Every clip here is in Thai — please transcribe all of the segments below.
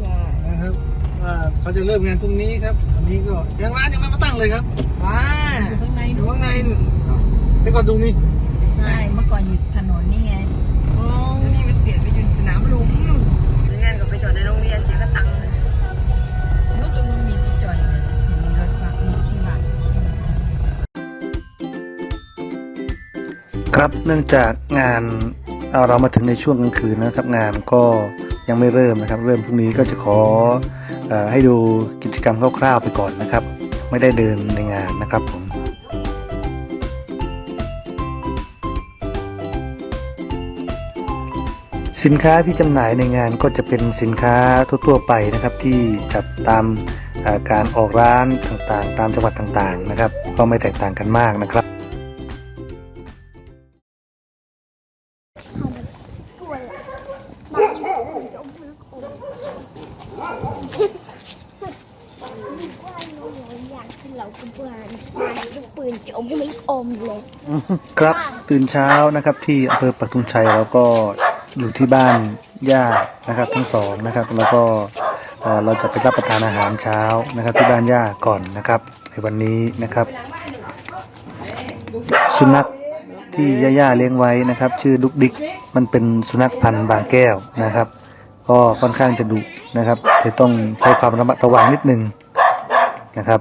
นี้ปักกุ้งชายนะครับว่าเขาจะเริ่มงานพรุ่งนี้ครับอันนี้ก็ยังร้านยังไม่มาตั้งเลยครับว้าอยู่ข้างในดูข้างในหนุนแต่ก่อนตรงนี้ใช่เมื่อก่อนอยู่ถนนนี่ไงอ๋อแล้วนี่มันเปลี่ยนไปอยู่สนามหลุมหนุนงานก็ไปจอดในโรงเรียนเสียกระตังค์รู้ตรงนู้นมีที่จอดอยู่เลยเห็นมีรถบัสมีที่บัสใช่ไหมครับเนื่องจากงานเอาเรามาถึงในช่วงกลางคืนนะครับ งานก็ ยังไม่เริ่มนะครับ เริ่มพรุ่งนี้ก็จะขออให้ดูกิจกรรมคร่าวๆไปก่อนนะครับ ไม่ได้เดินในงานนะครับผมสินค้าที่จำหน่ายในงานก็จะเป็นสินค้าทั่วๆไปนะครับ ที่จัดตามการออกร้านต่างๆ ตามจังหวัดต่างๆนะครับ ก็ไม่แตกต่างกันมากนะครับ ปืนจะอมให้มันอมเลยครับตื่นเช้านะครับที่อำเภอปักทุงชัยแล้วก็อยู่ที่บ้านย่านะครับ ทั้งสองนะครับ แล้วก็เอ่อเราจะไปรับประทานอาหารเช้านะครับ ที่บ้านย่าก่อนนะครับ ในวันนี้นะครับสุนัขที่ย่าๆเลี้ยงไว้นะครับ ชื่อดุกดิกมันเป็นสุนัขพันธุ์บางแก้วนะครับ ก็ค่อนข้างจะดุนะครับจะต้องใช้ความระมัดระวังนิดนึงนะครับ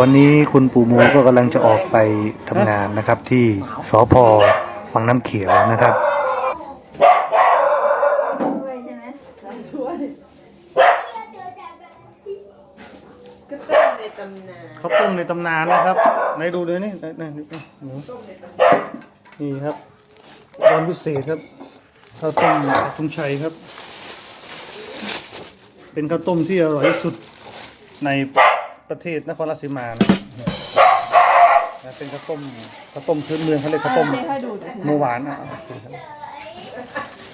วันนี้คุณปู่มูก็กำลังจะออกไปทำงานนะครับ ที่สพวังน้ำเขียวนะครับเขาต้มในตำนานนะครับไหนดูเลยนี่นไหนไหนหนูนี่ครับ ตอนพิเศษครับข้าวต้มตุงชัยครับ เป็นข้าวต้มที่อร่อยที่สุดในประเทศนครราชสีมานะครับนะเป็นข้าวต้มข้าวต้มพื้นเมืองเขาเรียกข้าวต้มให้ดูหมูหวานอะโอเคครับ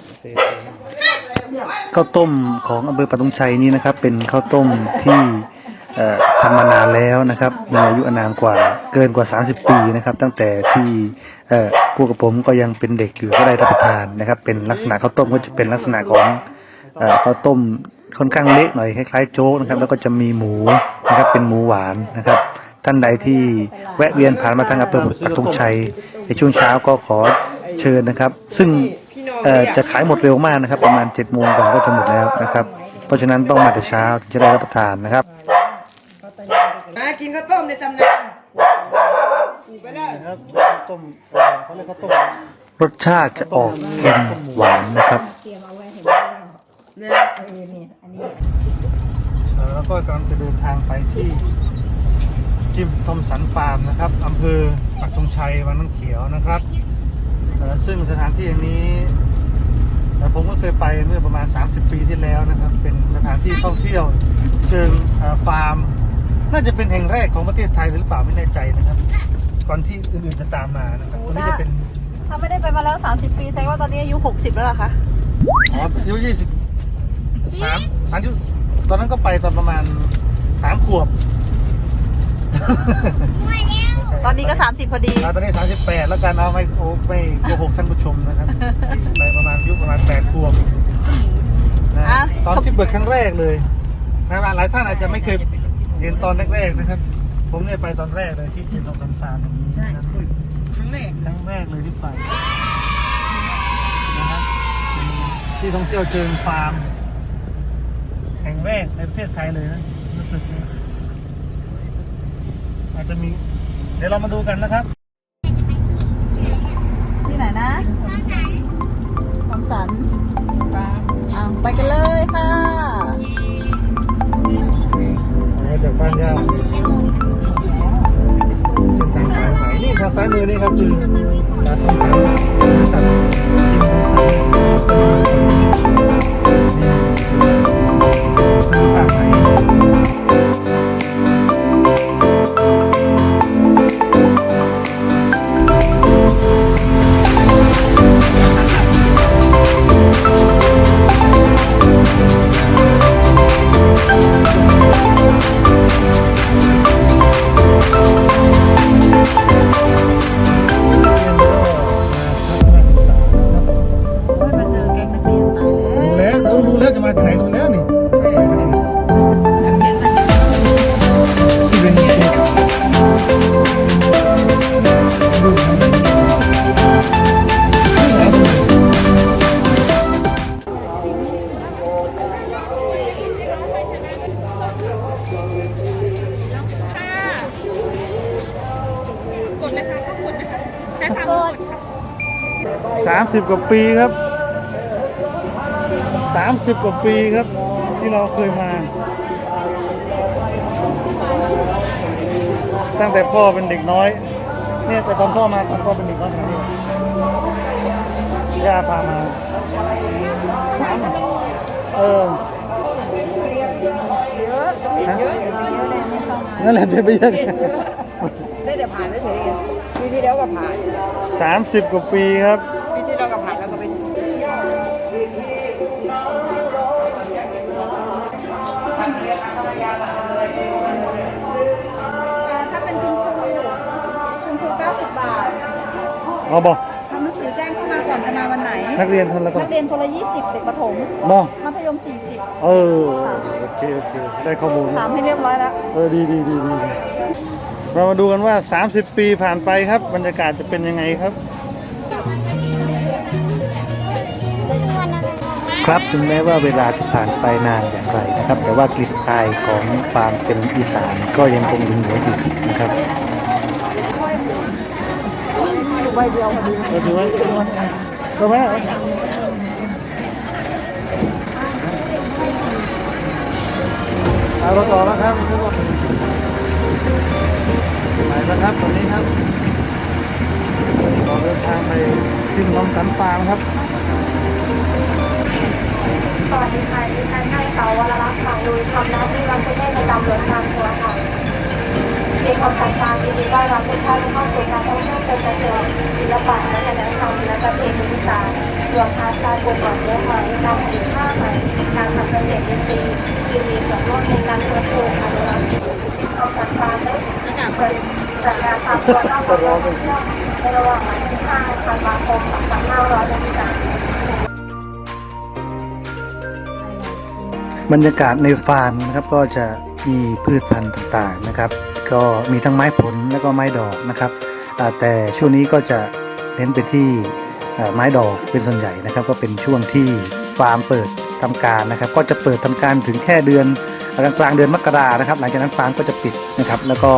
โอเคโอเคข้าวต้มของอำเภอปักตงชัยนี้นะครับ เป็นข้าวต้มที่เอ่อ ทำมานานแล้วนะครับมีอายุอานามกว่าเกินกว่า 30 ปีนะครับ ตั้งแต่ที่เอ่อพวกกับผมก็ยังเป็นเด็กอยู่ก็ได้รับประทานนะครับ เป็นลักษณะข้าวต้มก็จะเป็นลักษณะของอข้าวต้มค่อนข้างเละหน่อยคล้ายๆโจ๊กนะครับ แล้วก็จะมีหมูนะครับเป็นหมูหวานนะครับ ท่านใดที่แวะเวียนผ่านมาทางอำเภอปักตงชัย ในช่วงเช้าก็ขอเชิญนะครับ ซึ่งจะขายหมดเร็วมากนะครับ ประมาณ7จ็ดโมงกว่าก็จะหมดแล้วนะครับ เพราะฉะนั้นต้องมาแต่เช้าถึงจะได้รับประทานนะครับ มากินข้าวต้มในตำนานไปเลยนะครับข้าวต้มเอ่อเขาเรียกข้าวต้มรสชาติจะออกเค็มหวานนะครับ เตรียมเอาไว้เห็นไหมนะเออนี่อันนี้เอ่อแล้วก็กำลังจะเดินทางไปที่จิมทอมสันฟาร์มนะครับอำเภอปักธงชัยวังน้ำเขียวนะครับเอ่อซึ่งสถานที่แห่งนี้เอ่อผมก็เคยไปเมื่อประมาณ 30 ปีที่แล้วนะครับ เป็นสถานที่ท่องเที่ยวเชิงเอ่อฟาร์ม น่าจะเป็นแห่งแรกของประเทศไทยหรือเปล่าไม่แน่ใจนะครับก่อนที่อื่นๆจะตามมานะครับตอนนี้จะเป็นถ้าไม่ได้ไปมาแล้ว 30 ปีแสดงว่าตอนนี้อายุ 60 แล้วล่ะคะอ๋ออายุยี่สิบสามสามยุตอนนั้นก็ไปตอนประมาณสามขวบ ตอนนี้ก็ 30 พอดีอ่าตอนนี้สามสิบแปดแล้วกันเอาไม่โอ้ไม่โกหกท่านผู้ชมนะครับไปประมาณอายุประมาณแปดขวบนะอะตอนที่เปิดครั้งแรกเลยนะหลายท่านอาจจะไม่เคย เห็นตอนแรกๆนะครับ ผมเนี่ยไปตอนแรกเลยที่เจนลงน้ำตาลตรงนี้นะครับครั้งแรกครั้งแรกเลยที่ไปนะครับเป็นที่ท่องเที่ยวเชิงฟาร์มแห่งแรกในประเทศไทยเลยนะรู้สึกนะอาจจะมี เดี๋ยวเรามาดูกันนะครับ ที่ไหนนะความสันอ่าไปกันเลยค่ะ ซ้ายมือนี่ครับคือร้านทองสันบ 30 กว่าปีครับ 30 กว่าปีครับ ที่เราเคยมา ตั้งแต่พ่อเป็นเด็กน้อย เนี่ยแต่ตอนพ่อมาตอนพ่อเป็นเด็กน้อยนาดนี้ย่าพามาเออฮะนั่นแหละเดี๋ยวไปเยอะได้แต่ผ่านเฉยๆปีที่แล้วก็ผ่านสามสิบกว่าปีครับ เอาบอกทำหนังสือแจ้งเข้ามาก่อนจะมาวันไหน นักเรียนทันแล้วก็นักเรียนคนละ20เด็กประถม บอมัธยมเออโอเคโอเคได้ข้อมูล40ถามให้เรียบร้อยแล้ว เออดีดีดีดีดีเรามาดูกันว่า 30 ปีผ่านไปครับ บรรยากาศจะเป็นยังไงครับ ครับถึงแม้ว่าเวลาจะผ่านไปนานอย่างไรนะครับ แต่ว่ากลิ่นอายของความเป็นอีสานก็ยังคงยังเหลืออยู่นะครับ ใบเดียวพอดีเออถือไว้ถือไว้ถือไว้เอาเราต่อแล้วครับไปแล้วครับตรงนี้ครับเราเดินทางไปที่ลองสันฟาร์มครับสวัสดีค่ะดิฉันนายสาววรรักษ์ค่ะลุยทำหน้าที่รับผู้เล่นประจำรถทางทัวร์ค่ะ เด็กของสัตว์การยินดีต้อนรับทุกท่านเข้าสู่การท่องเที่ยวเป็นประทืองศิลปะวัฒนธรรมและประเพณีอีสานรวมทั้งการปลูกฝังเนื้อหอยการถือผ้าไหมการทำเกษตรอินทรีย์ที่มีส่วนร่วมในการฟื้นฟูอนุรักษ์ของสัตว์การได้เปิดจัดงานทำตัวต้องประกอบเที่ยวในระหว่างวันที่5ธันวาคม2563บรรยากาศในฟาร์มนะครับก็จะมีพืชพันธุ์ต่างๆนะครับ ก็มีทั้งไม้ผลและก็ไม้ดอกนะครับแต่ช่วงนี้ก็จะเน้นไปที่ไม้ดอกเป็นส่วนใหญ่นะครับ ก็เป็นช่วงที่ฟาร์มเปิดทำการนะครับ ก็จะเปิดทำการถึงแค่เดือนกลางเดือนมกรานะครับ หลังจากนั้นฟาร์มก็จะปิดนะครับ แล้วก็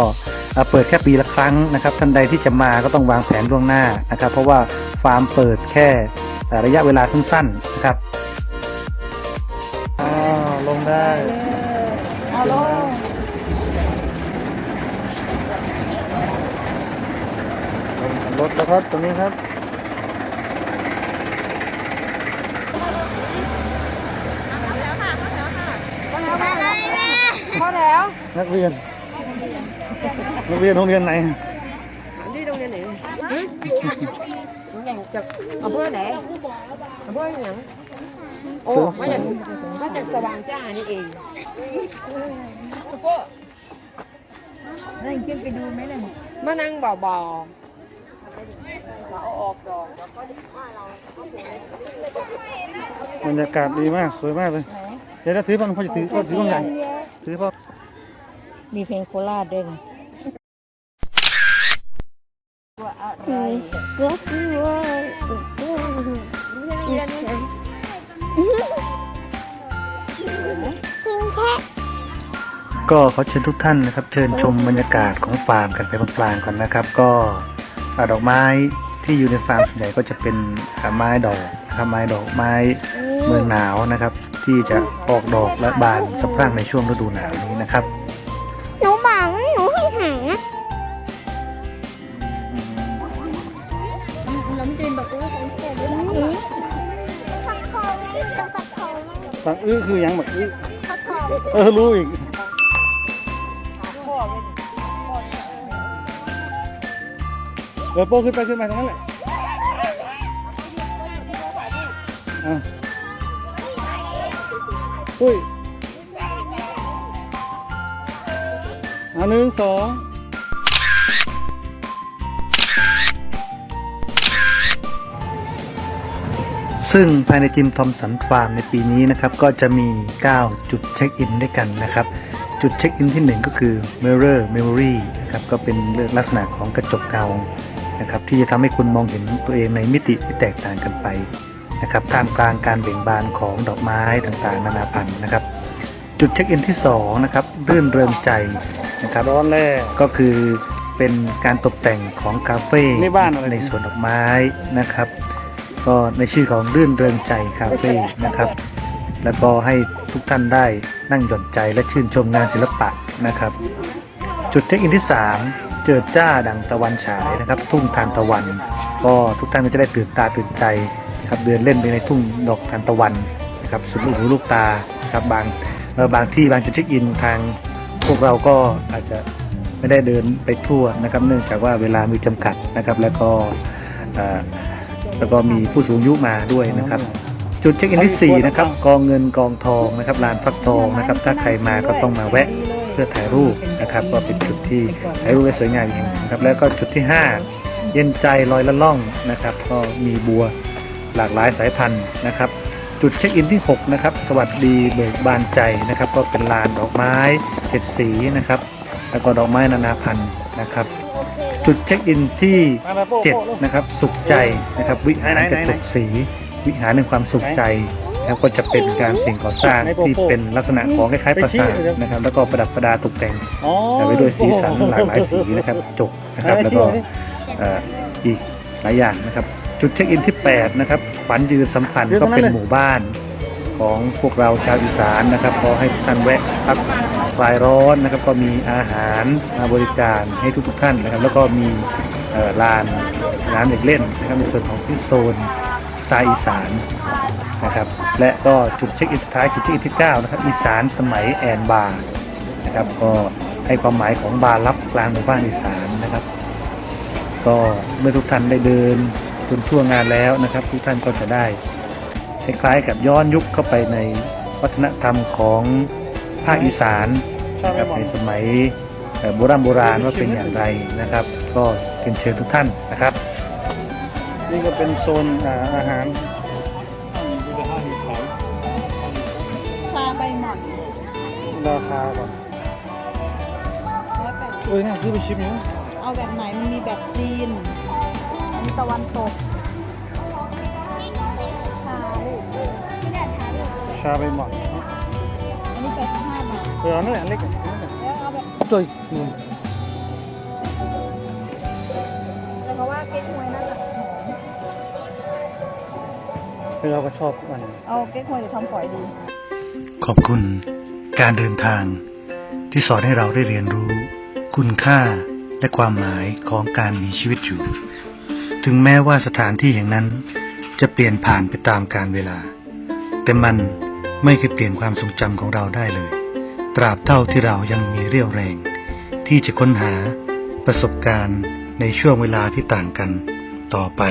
เปิดแค่ปีละครั้งนะครับ ท่านใดที่จะมาก็ต้องวางแผนล่วงหน้านะครับ เพราะว่าฟาร์มเปิดแค่อ่ระยะเวลาสั้นๆนะครับ รถแล้วครับตรงนี้ครับพอแล้ว นักเรียน นักเรียนโรงเรียนไหนที่โรงเรียนไหนโรงเรียนจากอำเภอไหนอำเภอหยังโอ้มาจากมาจากสว่างจ้านี่เองได้ขึ้นไปดูไหมเนี่ยมานั่งบ่อบ่อเราเอาออกดอก บรรยากาศดีมากสวยมากเลย เดี๋ยวถ้าถือบ้างพ่อจะถือก็ถือบ้างใหญ่ถือพ่อมีเพลงโคราชด้วยนะก็คือว่าทิ้งแค่ก็ขอเชิญทุกท่านนะครับ เชิญชมบรรยากาศของฟาร์มกันไปพลางๆก่อนนะครับ ก็อ่าดอกไม้ที่อยู่ในฟาร์มส่วนใหญ่ก็จะเป็นอ่าไม้ดอกนะครับไม้ดอกไม้ เมืองหนาวนะครับ ที่จะออกดอกและบานสะพรั่งในช่วงฤดูหนาวนี้นะครับ หนูบอกว่าหนูให้หาน้ำจืดบอกว่าของผมผักทองจะผักทองตังอื้อคือหยังแบบอื้อผักทองเออรู้อีกพ่อเลยเดี๋ยวโป้ขึ้นไปขึ้นไปตรงนั้นแหละอะ อุ้ยอะหนึ่งสองซึ่งภายในจิมทอมสันฟาร์มในปีนี้นะครับ ก็จะมี 9 จุดเช็คอินด้วยกันนะครับ จุดเช็คอินที่ 1 ก็คือ Mirror Memory นะครับก็เป็นเรื่องลักษณะของกระจกเงานะครับที่จะทำให้คุณมองเห็นตัวเองในมิติที่แตกต่างกันไป นะครับท่ามกลางการเบ่งบานของดอกไม้ต่างๆ นานาพันธุ์นะครับ จุดเช็คอินที่2นะครับรื่นเริงใจนะครับร้อนแรกก็คือเป็นการตกแต่งของคาเฟ่นี่บ้านอะไรในสวนดอกไม้นะครับ ก็ในชื่อของรื่นเริงใจคาเฟ่นะครับแล้วก็ให้ทุกท่านได้นั่งหย่อนใจและชื่นชมงานศิลปะนะครับ จุดเช็คอินที่ 3 เจอจ้าดังตะวันฉายนะครับ ทุ่งทานตะวัน ก็ทุกท่านก็จะได้ตื่นตาตื่นใจนะ ครับเดินเล่นไปในทุ่งดอกทานตะวันนะครับสุดลูกหูลูกตานะครับบางเออบางที่บางจุดเช็คอินทางพวกเราก็อาจจะไม่ได้เดินไปทั่วนะครับ เนื่องจากว่าเวลามีจำกัดนะครับ แล้วก็แล้วก็มีผู้สูงอายุมาด้วยนะครับ จุดเช็คอินที่ 4 นะครับ กองเงินกองทองนะครับลานฟักทองนะครับ ถ้าใครมาก็ต้องมาแวะเพื่อถ่ายรูปนะครับ ก็เป็นจุดที่ถ่ายรูปสวยงามอีกแห่งนึ่งครับ แล้วก็จุดที่ 5 เย็นใจลอยละล่องนะครับ ก็มีบัว หลากหลายสายพันธุ์นะครับ จุดเช็คอินที่ 6 นะครับ สวัสดีเบิกบานใจนะครับ ก็เป็นลานดอกไม้เจ็ดสีนะครับ แล้วก็ดอกไม้นานาพันธุ์นะครับ จุดเช็คอินที่7นะครับ สุขใจนะครับ วิหารกระจกสีวิหารในความสุขใจแล้วก็จะเป็นการสิ่งก่อสร้างที่เป็นลักษณะของคล้ายๆปราสาทนะครับ แล้วก็ประดับประดาตกแต่งแต่ไว้ด้วยสีสันหลากหลายสีนะครับจกนะครับ แล้วก็อีกหลายอย่างนะครับ จุดเช็คอินที่ 8 นะครับฝันยืนสัมพันธ์ก็เป็นหมู่บ้านของพวกเราชาวอีสานนะครับก็ให้ทุกท่านแวะพักคลายร้อนนะครับ ก็มีอาหารมาบริการให้ทุกๆท่านนะครับ แล้วก็มีเอ่อลานสนามเด็กเล่นนะครับในส่วนของที่โซนสไตล์อีสานนะครับ และก็จุดเช็คอินสุดท้ายจุดเช็คอินที่9นะครับอีสานสมัยแอนบาร์นะครับ ก็ให้ความหมายของบาร์ลับกลางหมู่บ้านอีสานนะครับ ก็เมื่อทุกท่านได้เดิน จนทั่วงานแล้วนะครับ ทุกท่านก็จะได้คล้ายๆกับย้อนยุคเข้าไปในวัฒนธรรมของภาคอีสานนะครับในสมัยเอ่อโบราณโบราณว่าเป็นอย่างไรนะครับ ก็เชิญเชิญทุกท่านนะครับ นี่ก็เป็นโซนอ่าอาหารชาใบหม่อนราคาก่อนร้อยแปดเอ้ยน่าซื้อไปชิมนะเอาแบบไหนมันมีแบบจีนอันนี้ ตะวันตกชาลูกชาใบหม่อนอันนี้แปดสิบห้าบาทเออนั่นแหละเล็กอะนั่นแหละแล้วเอาแบบจุยนู่นแล้วก็ว่าเก๊กฮวยน่าจะหอมเออเราก็ชอบทุกอันเอาเก๊กฮวยหรือทำฝอยดีขอบคุณการเดินทางที่สอนให้เราได้เรียนรู้ คุณค่าและความหมายของการมีชีวิตอยู่ ถึงแม้ว่าสถานที่แห่งนั้น จะเปลี่ยนผ่านไปตามกาลเวลา แต่มันไม่เคยเปลี่ยนความทรงจำของเราได้เลย ตราบเท่าที่เรายังมีเรี่ยวแรง ที่จะค้นหาประสบการณ์ในช่วงเวลาที่ต่างกันต่อไป